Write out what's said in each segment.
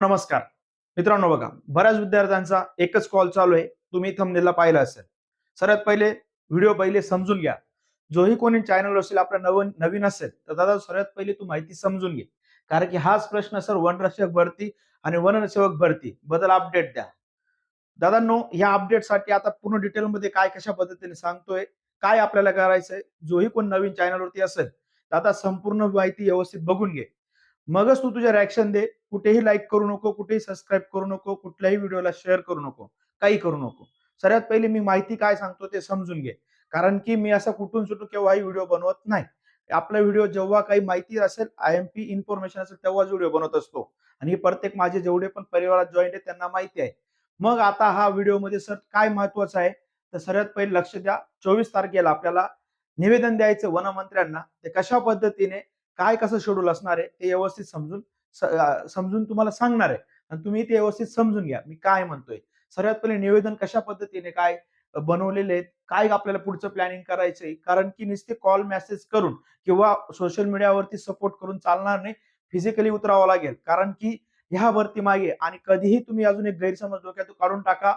नमस्कार. मित्रांनो बघा बऱ्याच विद्यार्थ्यांचा एकच कॉल चालू आहे. तुम्ही थंबनेलला पाहिला असेल. सर्वात पहिले व्हिडिओ पहिले समजून घ्या. जोही कोणी चॅनल असेल आपला नवीन नवीन असेल तर दादा सर्वात पहिले तू माहिती समजून घे. कारण की हाच प्रश्न सर वनरक्षक भरती आणि वनसेवक भरती बद्दल अपडेट द्या. दादांनो या अपडेटसाठी आता पूर्ण डिटेलमध्ये काय कशा पद्धतीने सांगतोय काय आपल्याला करायचंय जोही कोण नवीन चॅनलवरती असेल तर संपूर्ण माहिती व्यवस्थित बघून घे. मगच तू तुझ्या रिॲक्शन दे. कुठेही लाईक करू नको कुठेही सबस्क्राईब करू नको कुठल्याही व्हिडिओला शेअर करू नको काही करू नको. सर्वात पहिले मी माहिती काय सांगतो ते समजून घे. कारण की मी असं कुठून सुटून केव्हाही व्हिडिओ बनवत नाही. आपला व्हिडिओ जेव्हा काही माहिती असेल आय एम पी इन्फॉर्मेशन असेल तेव्हाच व्हिडिओ बनवत असतो. आणि प्रत्येक माझे जेवढे पण परिवारात जॉईंट आहे त्यांना माहिती आहे. मग आता हा व्हिडिओमध्ये सर काय महत्वाचं आहे? तर सर्वात पहिले लक्ष द्या. चोवीस तारखेला आपल्याला निवेदन द्यायचं वनमंत्र्यांना. ते कशा पद्धतीने काय कसं शेड्यूल असणार आहे ते व्यवस्थित समजून समजून तुम्हाला सांगणार आहे. आणि तुम्ही ते व्यवस्थित समजून घ्या. मी काय म्हणतोय? सर्वात पहिले निवेदन कशा पद्धतीने काय बनवलेले आहेत? काय आपल्याला पुढचं प्लॅनिंग करायचंय कारण की नुसते कॉल मेसेज करून किंवा सोशल मीडियावरती सपोर्ट करून चालणार नाही. फिजिकली उतरावं लागेल. कारण की ह्या भरती मागे आणि कधीही तुम्ही अजून एक गैरसमज डोक्यात काढून टाका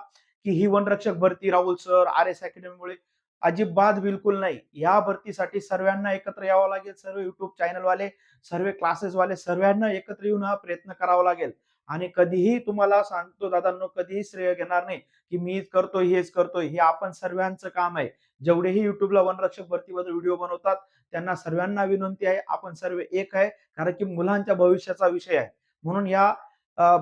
की ही वनरक्षक भरती राहुल सर आर एस अकॅडमीमुळे अजिबात बिलकुल नाही. या भरतीसाठी सर्वांना एकत्र यावं लागेल सर्व युट्यूब चॅनलवाले सर्व क्लासेसवाले सर्वांना एकत्र येऊन हा प्रयत्न करावा लागेल. आणि कधीही तुम्हाला सांगतो दादांनो कधीही श्रेय घेणार नाही की मीच करतोय हेच करतोय हे आपण सर्वांचं काम आहे. जेवढेही युट्यूबला वनरक्षक भरतीबद्दल व्हिडिओ बनवतात त्यांना सर्वांना विनंती आहे आपण सर्व एक आहे कारण की मुलांच्या भविष्याचा विषय आहे. म्हणून या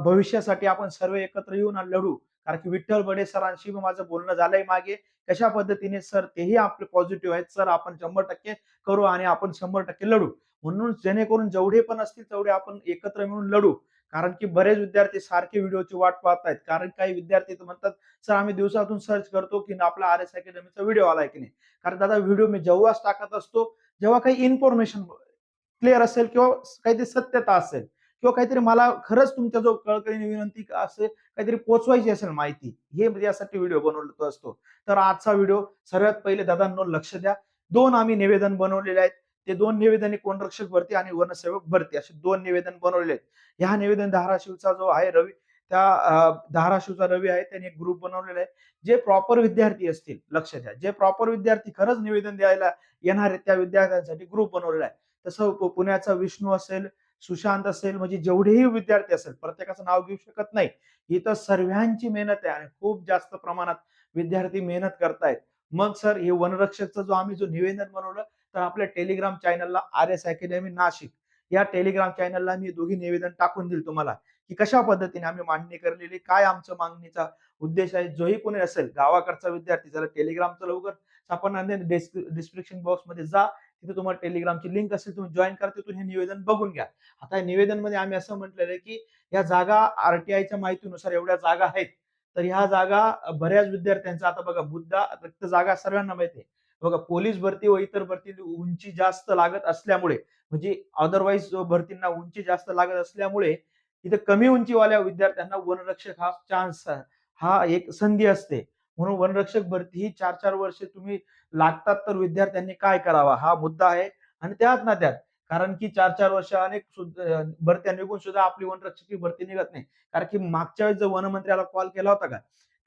भविष्यासाठी आपण सर्व एकत्र येऊन लढू. कारण की विठ्ठल बडे सरांशी माझं बोलणं झालंय मागे. कशा पद्धतीने सर तेही आपले पॉझिटिव्ह आहेत. सर आपण शंभर टक्के करू आणि आपण शंभर टक्के लढू. म्हणून जेणेकरून जेवढे पण असतील तेवढे आपण एकत्र मिळून लढू. कारण की बरेच विद्यार्थी सारखे व्हिडिओची वाट पाहत आहेत कारण काही विद्यार्थी तर म्हणतात सर आम्ही दिवसातून सर्च करतो की आपला आर एस अकॅडमीचा व्हिडिओ आलाय की नाही? कारण दादा व्हिडिओ मी जेव्हाच टाकत असतो जेव्हा काही इन्फॉर्मेशन क्लिअर असेल किंवा काहीतरी सत्यता असेल किंवा काहीतरी मला खरंच तुमच्या जो कळकळीने विनंती असेल काहीतरी पोचवायची असेल माहिती हे यासाठी व्हिडिओ बनवतो असतो. तर आजचा व्हिडिओ सर्वात पहिले दादांनो लक्ष द्या. दोन आम्ही निवेदन बनवलेले आहेत. ते दोन निवेदन कोणरक्षक भरती आणि वनसेवक भरती? असे दोन निवेदन बनवलेले आहेत. ह्या निवेदन धाराशिवचा जो आहे रवी त्या धाराशिवचा रवी आहे त्यांनी एक ग्रुप बनवलेला आहे. जे प्रॉपर विद्यार्थी असतील लक्ष द्या. जे प्रॉपर विद्यार्थी खरंच निवेदन द्यायला येणार आहेत त्या विद्यार्थ्यांसाठी ग्रुप बनवलेला आहे. तसं पुण्याचा विष्णू असेल सुशांत असेल म्हणजे जेवढेही विद्यार्थी असेल प्रत्येकाचं नाव घेऊ शकत नाही. ही तर सर्वांची मेहनत आहे आणि खूप जास्त प्रमाणात विद्यार्थी मेहनत करतायत. मग सर हे वनरक्षकचं जो आम्ही जो निवेदन बनवलं तर आपल्या टेलिग्राम चॅनलला आर एस अकॅडमी नाशिक. या टेलिग्राम चॅनलला मी दोघी निवेदन टाकून देईल तुम्हाला की कशा पद्धतीने आम्ही मांडणी करलेली काय आमचं मागणीचा उद्देश आहे. जोही कोणी असेल गावाकडचा विद्यार्थी जरा टेलिग्रामचं लवकर आपण डिस्क्रिप्शन बॉक्समध्ये जा तिथे तुम्हाला टेलिग्रामची लिंक असेल तुम्ही जॉईन करा तिथून हे निवेदन बघून घ्या. आता या निवेदनमध्ये आम्ही असं म्हटलेलं आहे की या जागा आरटीआयच्या माहितीनुसार एवढ्या जागा आहेत तर ह्या जागा बऱ्याच विद्यार्थ्यांचा आता बघा बुद्धा रक्त जागा सर्वांना माहिती आहे. बघा पोलीस भरती व इतर भरती उंची जास्त लागत असल्यामुळे म्हणजे अदरवाईज भरतींना उंची जास्त लागत असल्यामुळे इथे कमी उंचीवाल्या विद्यार्थ्यांना वनरक्षक हा चान्स हा एक संधी असते. म्हणून वनरक्षक भरती ही चार चार वर्षे तुम्ही लागतात तर विद्यार्थ्यांनी काय करावा हा मुद्दा आहे. आणि त्यात ना त्यात कारण की चार चार वर्ष अनेक भरत्या निघून सुद्धा आपली वनरक्षकी भरती निघत नाही. कारण की मागच्या वेळेस जर वनमंत्र्याला कॉल केला होता का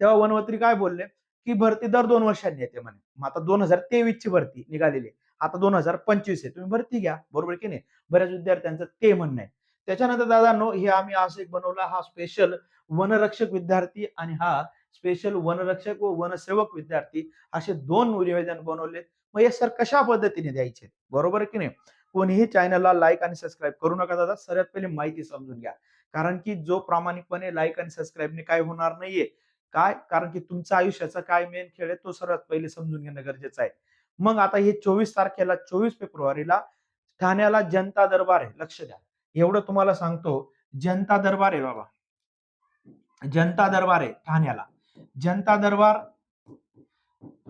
तेव्हा वनमंत्री काय बोलले की भरती दर दोन वर्षांनी येते म्हणे. मग आता दोन हजार तेवीस ची भरती निघालेली आता दोन हजार पंचवीस आहे. तुम्ही भरती घ्या. बरोबर की नाही? बऱ्याच विद्यार्थ्यांचं ते म्हणणं आहे. त्याच्यानंतर दादांनो हे आम्ही असं एक बनवला हा स्पेशल वनरक्षक विद्यार्थी आणि हा स्पेशल वनरक्षक व वनसेवक विद्यार्थी असे दोन निवेदन बनवलेत. मग हे सर कशा पद्धतीने द्यायचे? बरोबर की नाही? कोणीही चॅनलला लाईक आणि सबस्क्राईब करू नका दादा. सर्वात पहिले माहिती समजून घ्या. कारण की जो प्रामाणिकपणे लाईक आणि सबस्क्राईबने काय होणार नाहीये. काय? कारण की तुमचा आयुष्याचा काय मेन खेळ आहे तो सर्वात पहिले समजून घेणं गरजेचं आहे. मग आता हे चोवीस तारखेला चोवीस फेब्रुवारीला ठाण्याला जनता दरबार आहे. लक्ष द्या. एवढं तुम्हाला सांगतो. जनता दरबार आहे बाबा. जनता दरबार आहे ठाण्याला. जनता दरबार.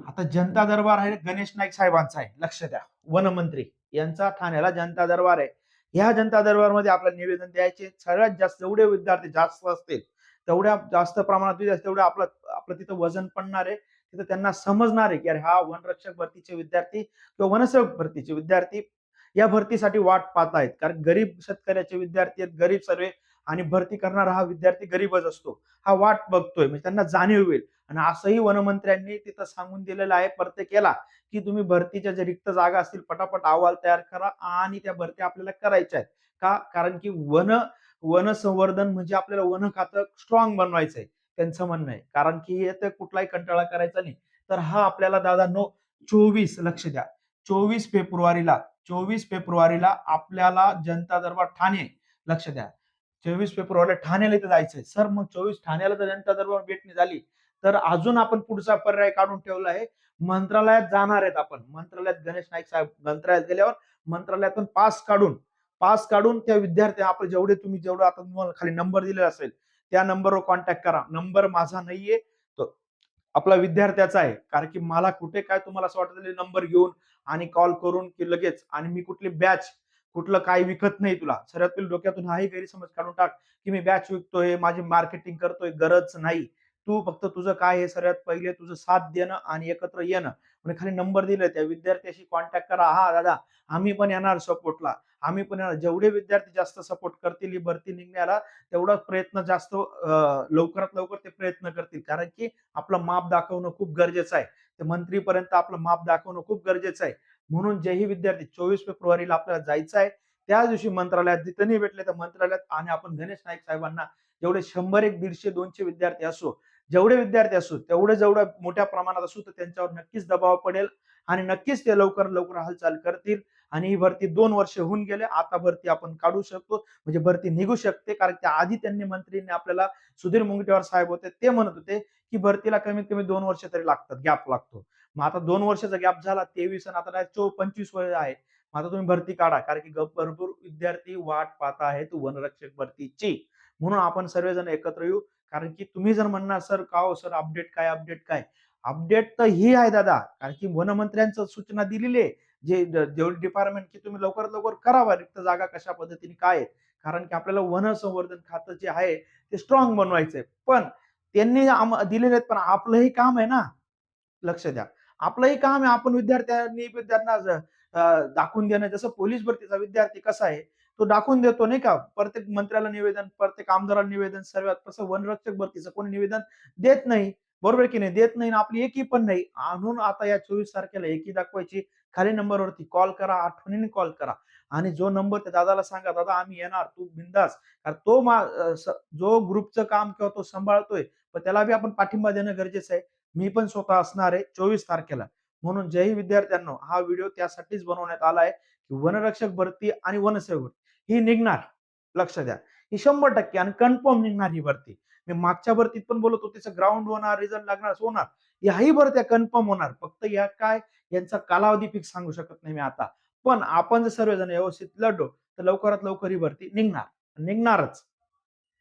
आता जनता दरबार आहे गणेश नाईक साहेबांचा आहे लक्ष द्या. वनमंत्री यांचा ठाण्याला जनता दरबार आहे. ह्या जनता दरबारमध्ये आपल्याला निवेदन द्यायचे सगळ्यात जास्त जेवढे विद्यार्थी जास्त असतील तेवढ्या जास्त प्रमाणात तेवढं आपलं आपलं तिथं वजन पडणार आहे तिथं त्यांना समजणार आहे की अरे हा वनरक्षक भरतीचे विद्यार्थी किंवा वनसेवक भरतीचे विद्यार्थी या भरतीसाठी वाट पाहत आहेत कारण गरीब शेतकऱ्याचे विद्यार्थी आहेत गरीब सर्वे आणि भरती करणारा हा विद्यार्थी गरीबच असतो. हा वाट बघतोय म्हणजे त्यांना जाणीव होईल. आणि असंही वनमंत्र्यांनी तिथं सांगून दिलेलं आहे प्रत्येकाला की तुम्ही भरतीच्या ज्या रिक्त जागा असतील पटापट अहवाल तयार करा आणि त्या भरती आपल्याला करायच्या आहेत. का? कारण की वन वन संवर्धन म्हणजे आपल्याला वन खातं स्ट्रॉंग बनवायचं आहे त्यांचं म्हणणं आहे. कारण की हे तर कुठलाही कंटाळा करायचा नाही. तर हा आपल्याला दादा नो चोवीस लक्ष द्या. चोवीस फेब्रुवारीला चोवीस फेब्रुवारीला आपल्याला जनता दरबार ठाणे लक्ष द्या. चोवीस फेब्रुवारीला ठाण्याला इथे जायचंय. सर मग चोवीस ठाण्याला जर जनता दरबार भेटणी झाली तर अजून आपण पुढचा पर्याय काढून ठेवला आहे. मंत्रालयात जाणार आहेत आपण. मंत्रालयात गणेश नाईक साहेब मंत्रालयात गेल्यावर मंत्रालयातून पास काढून पास काढून त्या विद्यार्थी आपण जेवढे तुम्ही जेवढं आता तुम्हाला खाली नंबर दिलेला असेल त्या नंबरवर कॉन्टॅक्ट करा. नंबर माझा नाहीये तो आपला विद्यार्थ्याचा आहे. कारण की मला कुठे काय तुम्हाला असं वाटत नंबर घेऊन आणि कॉल करून की लगेच आणि मी कुठली बॅच कुठलं काय विकत नाही तुला. शरीरातील डोक्यातून हाही गैरसमज काढून टाक की मी बॅच विकतोय माझी मार्केटिंग करतोय गरज नाही. तू फक्त तुझं काय हे सर्वात पहिले तुझं साथ देणं आणि एकत्र येणं. म्हणजे खाली नंबर दिले त्या विद्यार्थ्याशी कॉन्टॅक्ट करा. हा दादा आम्ही पण येणार सपोर्टला आम्ही पण येणार. जेवढे विद्यार्थी जास्त सपोर्ट करतील ही भरती निघण्याला तेवढाच प्रयत्न जास्त लवकरात लवकर ते प्रयत्न करतील. कारण की आपलं माप दाखवणं खूप गरजेचं आहे. ते मंत्रीपर्यंत आपलं माप दाखवणं खूप गरजेचं आहे. म्हणून जेही विद्यार्थी चोवीस फेब्रुवारीला आपल्याला जायचं आहे त्या दिवशी मंत्रालयात जिथं भेटले तर मंत्रालयात आणि आपण गणेश नाईक साहेबांना जेवढे शंभर एक दीडशे दोनशे विद्यार्थी असो जेवढे विद्यार्थी असो तेवढे जेवढ्या मोठ्या प्रमाणात असू तर त्यांच्यावर नक्कीच दबाव पडेल आणि नक्कीच ते लवकर लवकर हालचाल करतील आणि ही भरती दोन वर्ष होऊन गेले. आता भरती आपण काढू शकतो म्हणजे भरती निघू शकते कारण त्या आधी त्यांनी मंत्रीने आपल्याला सुधीर मुंगटेवार साहेब होते ते म्हणत होते की भरतीला कमीत कमी दोन वर्ष तरी लागतात गॅप लागतो. मग आता दोन वर्षाचा गॅप झाला तेवीस आणि आता चो पंचवीस वय आहे. मग आता तुम्ही भरती काढा कारण की भरपूर विद्यार्थी वाट पाहत आहेत वनरक्षक भरतीची. म्हणून आपण सर्वजण एकत्र येऊ. कारण की तुम्ही जर म्हणणार सर का हो सर अपडेट काय अपडेट काय? अपडेट तर ही आहे दादा. कारण की वनमंत्र्यांचं सूचना दिलेली आहे. जे जेवढी डिपार्टमेंट की तुम्ही लवकरात लवकर करावा रिक्त जागा कशा पद्धतीने काय आहेत कारण की आपल्याला वन संवर्धन खातं जे आहे ते स्ट्रॉंग बनवायचंय. पण त्यांनी दिलेले आहेत पण आपलंही काम आहे ना. लक्ष द्या. आपलंही काम आहे. आपण विद्यार्थ्यांनी विद्यार्थ्यांना दाखवून देणं. जसं पोलीस भरतीचा विद्यार्थी कसा आहे तो दाखवून देतो नाही का? प्रत्येक मंत्र्याला निवेदन प्रत्येक आमदाराला निवेदन सर्वात तसं वनरक्षक भरतीचं कोणी निवेदन देत नाही. बरोबर की नाही? देत नाही आणि आपली एकी पण नाही. आणून आता या चोवीस तारखेला एकी दाखवायची. खाली नंबरवरती कॉल करा आठवणीने कॉल करा. आणि जो नंबर त्या दादाला सांगा दादा आम्ही येणार. तू बिंदास. कारण तो मा- जो ग्रुपचं काम किंवा तो सांभाळतोय पण त्याला बी आपण पाठिंबा देणं गरजेचं आहे. मी पण स्वतः असणार आहे चोवीस तारखेला. म्हणून जयही विद्यार्थ्यांनो हा व्हिडिओ त्यासाठीच बनवण्यात आला आहे की वनरक्षक भरती आणि वनसेवक ही निघणार. लक्ष द्या. ही शंभर टक्के आणि कन्फर्म निघणार ही भरती. मी मागच्या भरतीत पण बोलत होते त्याचं ग्राउंड होणार रिझल्ट लागणार होणार. याही भरत्या कन्फर्म होणार. फक्त या काय यांचा कालावधी फिक्स सांगू शकत नाही मी आता. पण आपण जर सर्वजण व्यवस्थित लढलो तर लवकरात लवकर ही भरती निघणार. निघणारच.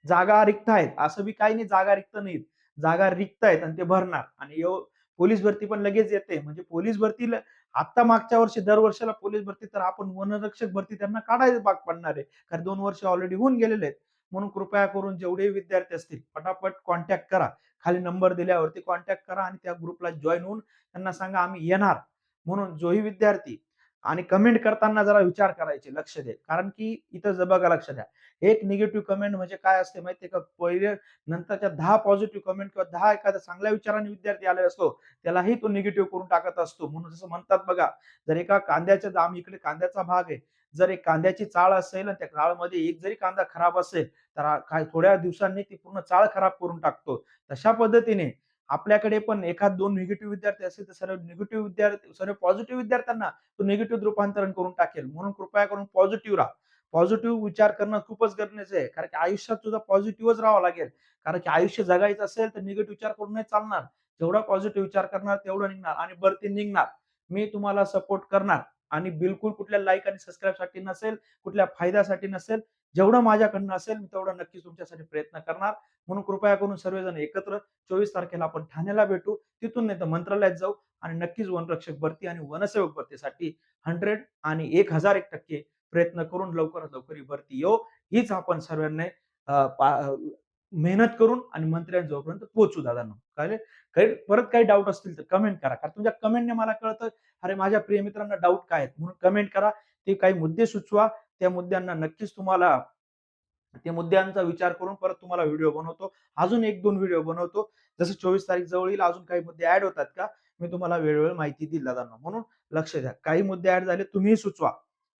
जागा रिक्त आहेत. असं बी काही नाही जागा रिक्त नाहीत. जागा रिक्त आहेत आणि ते भरणार. आणि यो- पोलीस भरती पण लगेच येते. म्हणजे पोलीस भरती आता मागच्या वर्षी दरवर्षाला पोलीस भरती तर आपण वनरक्षक भरती त्यांना काढायला भाग पडणार आहे. कारण दोन वर्ष ऑलरेडी होऊन गेलेले आहेत. म्हणून कृपया करून जेवढे विद्यार्थी असतील पटापट कॉन्टॅक्ट करा. खाली नंबर दिल्यावरती कॉन्टॅक्ट करा आणि त्या ग्रुपला जॉईन होऊन त्यांना सांगा आम्ही येणार. म्हणून जोही विद्यार्थी आणि कमेंट करताना जरा विचार करायचे लक्ष दे. कारण की इथं बघा लक्ष द्या. एक निगेटिव्ह कमेंट म्हणजे काय असते माहितीये का? पहिले नंतरच्या दहा पॉझिटिव्ह कमेंट किंवा दहा एखाद्या चांगल्या विचाराने विद्यार्थी आले असतो त्यालाही तो निगेटिव्ह करून टाकत असतो. म्हणून जसं म्हणतात बघा जर एका कांद्याच्या दाम इकडे कांद्याचा भाग आहे जर एक कांद्याची चाळ असेल आणि त्या चाळमध्ये एक जरी कांदा खराब असेल तर काय थोड्या दिवसांनी ती पूर्ण चाळ खराब करून टाकतो. तशा पद्धतीने आपल्याकडे पण एखाद दोन निगेटिव्ह विद्यार्थी असेल तर सर्व निगेटिव्ह विद्यार्थी सर्व पॉझिटिव्ह विद्यार्थ्यांना तो निगेटिव्ह रूपांतरण करून टाकेल. म्हणून कृपया करून पॉझिटिव्ह राहा. पॉझिटिव्ह विचार करणं खूपच गरजेचं आहे कारण की आयुष्यात सुद्धा पॉझिटिव्हच राहावं लागेल. कारण की आयुष्य जगायचं असेल तर निगेटिव्ह विचार करून नाही चालणार. जेवढा पॉझिटिव्ह विचार करणार तेवढं निघणार आणि बरती निघणार. मी तुम्हाला सपोर्ट करणार. आणि बिलकुल कुठल्या लाईक आणि सबस्क्राईबसाठी नसेल कुठल्या फायद्यासाठी नसेल जेवढं माझ्याकडनं असेल मी तेवढं नक्कीच तुमच्यासाठी प्रयत्न करणार. म्हणून कृपया करून सर्वजण एकत्र चोवीस तारखेला आपण ठाण्याला भेटू. तिथून नाही तर मंत्रालयात जाऊ आणि नक्कीच वनरक्षक भरती आणि वनसेवक भरतीसाठी हंड्रेड आणि एक हजार एक टक्के प्रयत्न करून लवकरात लवकर ही भरती येऊ हीच आपण सर्वांनी मेहनत करून आणि मंत्र्यांजवळपर्यंत पोहोचू दादांनो काय काही परत काही डाऊट असतील तर कमेंट करा. कारण तुमच्या कमेंटने मला कळतं अरे माझ्या प्रिय मित्रांना डाऊट काय आहेत? म्हणून कमेंट करा. ते काही मुद्दे सुचवा. त्या मुद्द्यांना नक्कीच तुम्हाला त्या मुद्द्यांचा विचार करून परत तुम्हाला व्हिडिओ बनवतो. अजून एक दोन व्हिडिओ बनवतो. जसं चोवीस तारीख जवळ येईल अजून काही मुद्दे ऍड होतात का? मी तुम्हाला वेळोवेळी माहिती दिली दादांना म्हणून लक्ष द्या. काही मुद्दे ऍड झाले तुम्ही सुचवा.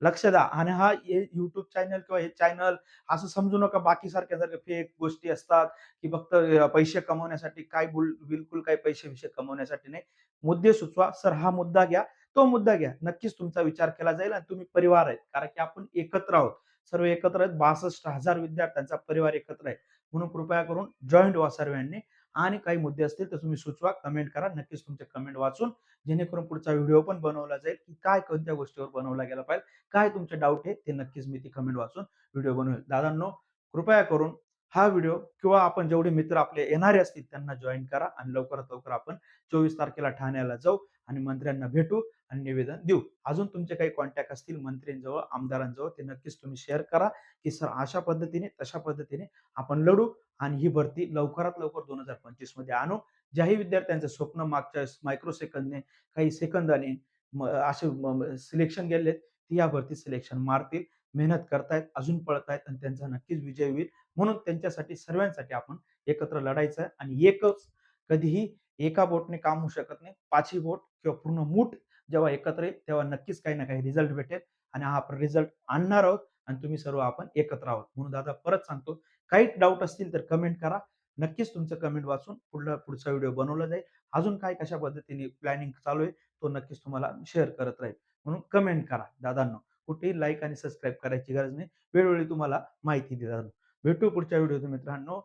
लक्ष द्या. आणि हा युट्यूब चॅनल किंवा हे चॅनल असं समजू नका बाकी सारख्या सारख्या फेक गोष्टी असतात की फक्त पैसे कमवण्यासाठी काय बोल बिलकुल काही पैसे विषय कमवण्यासाठी नाही. मुद्दे सुचवा. सर हा मुद्दा घ्या तो मुद्दा घ्या. नक्कीच तुमचा विचार केला जाईल आणि तुम्ही परिवार आहेत. कारण की आपण एकत्र आहोत. सर्व एकत्र आहेत. बासष्ट हजार विद्यार्थ्यांचा परिवार एकत्र आहे. म्हणून कृपया करून जॉईंट व्हा सर्वांनी. आणि काही मुद्दे असतील तर तुम्ही सुचवा कमेंट करा. नक्कीच तुमचे कमेंट वाचून जेणेकरून पुढचा व्हिडिओ पण बनवला जाईल की काय कोणत्या गोष्टीवर बनवला गेला पाहिजे काय तुमचे डाऊट आहे ते नक्कीच मी ती कमेंट वाचून व्हिडिओ बनवेल. दादांनो कृपया करून हा व्हिडिओ किंवा आपण जेवढे मित्र आपले येणारे असतील त्यांना जॉईन करा आणि लवकरात लवकर आपण चोवीस तारखेला ठाण्याला जाऊ. आणि मंत्र्यांना भेटू आणि निवेदन देऊ. अजून तुमचे काही कॉन्टॅक्ट असतील मंत्र्यांजवळ आमदारांजवळ ते नक्कीच तुम्ही शेअर करा की सर अशा पद्धतीने तशा पद्धतीने आपण लढू आणि ही भरती लवकरात लवकर दोन हजार पंचवीसमध्ये आणू. ज्याही विद्यार्थ्यांचं स्वप्न मागच्या मायक्रो सेकंदने काही सेकंदाने असे सिलेक्शन गेलेत ती या भरती सिलेक्शन मारतील मेहनत करतायत अजून पळतायत आणि त्यांचा नक्कीच विजय होईल. म्हणून त्यांच्यासाठी सर्वांसाठी आपण एकत्र लढायचं आहे आणि एकच कधीही एका बोटने काम होऊ शकत नाही. पाचही बोट किंवा पूर्ण मूठ जेव्हा एकत्र येईल तेव्हा नक्कीच काही ना काही रिझल्ट भेटेल आणि हा आपण रिझल्ट आणणार आहोत आणि तुम्ही सर्व आपण एकत्र आहोत. म्हणून दादा परत सांगतो काही डाऊट असतील तर कमेंट करा. नक्कीच तुमचं कमेंट वाचून पुढला पुढचा व्हिडिओ बनवला जाईल. अजून काय कशा पद्धतीने प्लॅनिंग चालू आहे तो नक्कीच तुम्हाला शेअर करत राहील. म्हणून कमेंट करा. दादांनो कुठेही लाईक आणि सबस्क्राईब करायची गरज नाही. वेळोवेळी तुम्हाला माहिती दे दादा भेटू पुढच्या व्हिडिओ मित्रांनो.